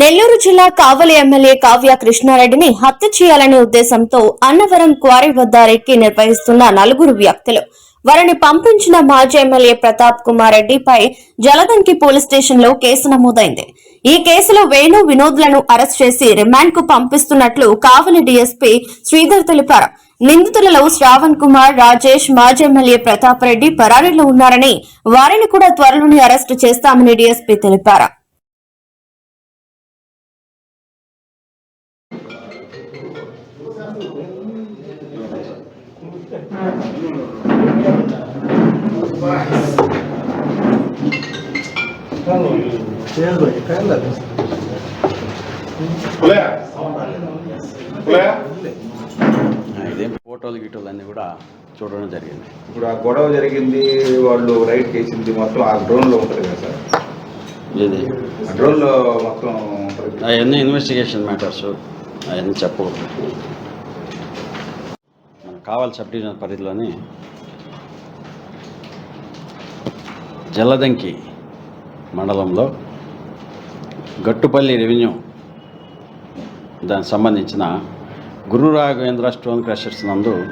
నెల్లూరు జిల్లా కావలి ఎమ్మెల్యే కావ్య కృష్ణారెడ్డిని హత్య చేయాలనే ఉద్దేశంతో అన్నవరం క్వారీ వద్ద రెక్కి నిర్వహిస్తున్న నలుగురు వ్యక్తులు. వారిని పంపించిన మాజీ ఎమ్మెల్యే ప్రతాప్ కుమార్ రెడ్డిపై జలదంకి పోలీస్ స్టేషన్లో కేసు నమోదైంది. ఈ కేసులో వేణు వినోద్లను అరెస్ట్ చేసి రిమాండ్కు పంపిస్తున్నట్లు కావలి డీఎస్పీ శ్రీధర్ తెలిపారు. నిందితులలో శ్రావణ్ కుమార్ రాజేష్ మాజీ ఎమ్మెల్యే ప్రతాప్ రెడ్డి పరారీలో ఉన్నారని వారిని కూడా త్వరలోనే అరెస్టు చేస్తామని డీఎస్పీ తెలిపారు. ఇదేం ఫోటోలు గీటోలు అన్నీ కూడా చూడడం జరిగింది. ఇప్పుడు ఆ గొడవ జరిగింది వాళ్ళు రైడ్ చేసింది మొత్తం ఆ డ్రోన్లో ఉంటుంది కదా సార్? ఇది ఆ డ్రోన్లో మొత్తం అవన్నీ ఇన్వెస్టిగేషన్ మ్యాటర్స్ అవన్నీ చెప్పకూడదు. కావాలి సబ్ డివిజన్ పరిధిలోని జల్లదంకి మండలంలో గట్టుపల్లి రెవెన్యూ దానికి సంబంధించిన గురు రాఘవేంద్ర స్టోన్ క్రషర్స్ నందు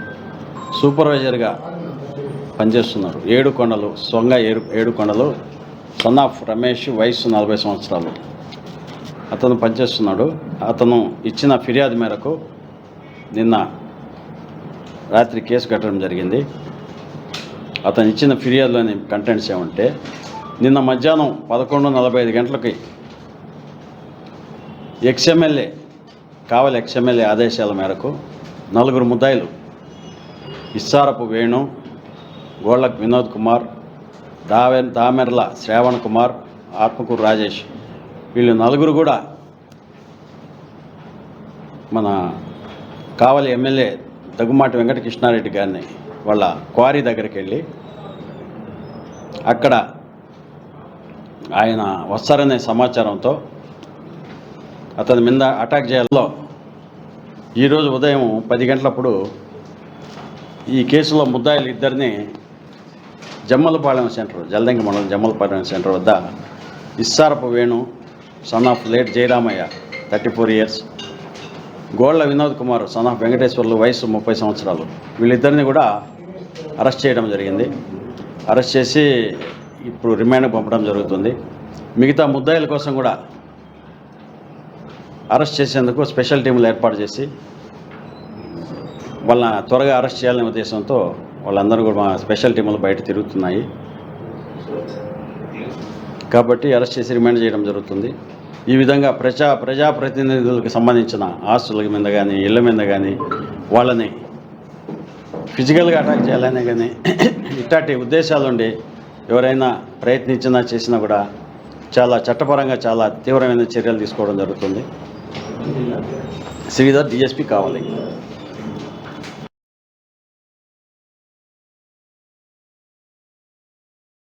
సూపర్వైజర్గా పనిచేస్తున్నారు. ఏడు కొండలు సొంగ ఏడు ఏడు కొండలు సన్ ఆఫ్ రమేష్ వయసు నలభై సంవత్సరాలు. అతను పనిచేస్తున్నాడు. అతను ఇచ్చిన ఫిర్యాదు మేరకు నిన్న రాత్రి కేసు కట్టడం జరిగింది. అతను ఇచ్చిన ఫిర్యాదులోని కంటెంట్స్ ఏమంటే నిన్న మధ్యాహ్నం పదకొండు నలభై ఐదు గంటలకి ఎక్స్ఎమ్మెల్యే కావలి ఎక్స్ఎమ్మెల్యే ఆదేశాల మేరకు నలుగురు ముద్దాయిలు ఇస్సారపు వేణు గోళ్ళకు వినోద్ కుమార్ దావె దామెర్ల శ్రావణ్ కుమార్ ఆత్మకూరు రాజేష్ వీళ్ళు నలుగురు కూడా మన కావలి ఎమ్మెల్యే దగ్గుమాటి వెంకటకృష్ణారెడ్డి గారిని వాళ్ళ క్వారీ దగ్గరికి వెళ్ళి అక్కడ ఆయన వస్తారనే సమాచారంతో అతని మీద అటాక్ చేయాలో ఈరోజు ఉదయం పది గంటలప్పుడు ఈ కేసులో ముద్దాయిలు ఇద్దరిని జమ్మలపాలెం సెంటర్ జలదంగి మండలం జమ్మలపాలెం సెంటర్ వద్ద Issarapu Venu son of late Jayaramaiah thirty four years Golla Vinod Kumar son of Venkateswarlu వయసు ముప్పై సంవత్సరాలు. వీళ్ళిద్దరిని కూడా అరెస్ట్ చేయడం జరిగింది. అరెస్ట్ చేసి ఇప్పుడు రిమాండ్కి పంపడం జరుగుతుంది. మిగతా ముద్దాయిల కోసం కూడా అరెస్ట్ చేసేందుకు స్పెషల్ టీములు ఏర్పాటు చేసి వాళ్ళ త్వరగా అరెస్ట్ చేయాలనే ఉద్దేశంతో వాళ్ళందరూ కూడా మా స్పెషల్ టీములు బయట తిరుగుతున్నాయి. కాబట్టి అరెస్ట్ చేసి రిమాండ్ చేయడం జరుగుతుంది. ఈ విధంగా ప్రజా ప్రజాప్రతినిధులకు సంబంధించిన ఆస్తుల మీద కానీ ఇళ్ళ మీద కానీ వాళ్ళని ఫిజికల్గా అటాక్ చేయాలనే కానీ ఇట్లాంటి ఉద్దేశాలు ఉండి ఎవరైనా ప్రయత్నించినా చేసినా కూడా చాలా చట్టపరంగా చాలా తీవ్రమైన చర్యలు తీసుకోవడం జరుగుతుంది. శ్రీధర్ డిఎస్పీ కావాలి.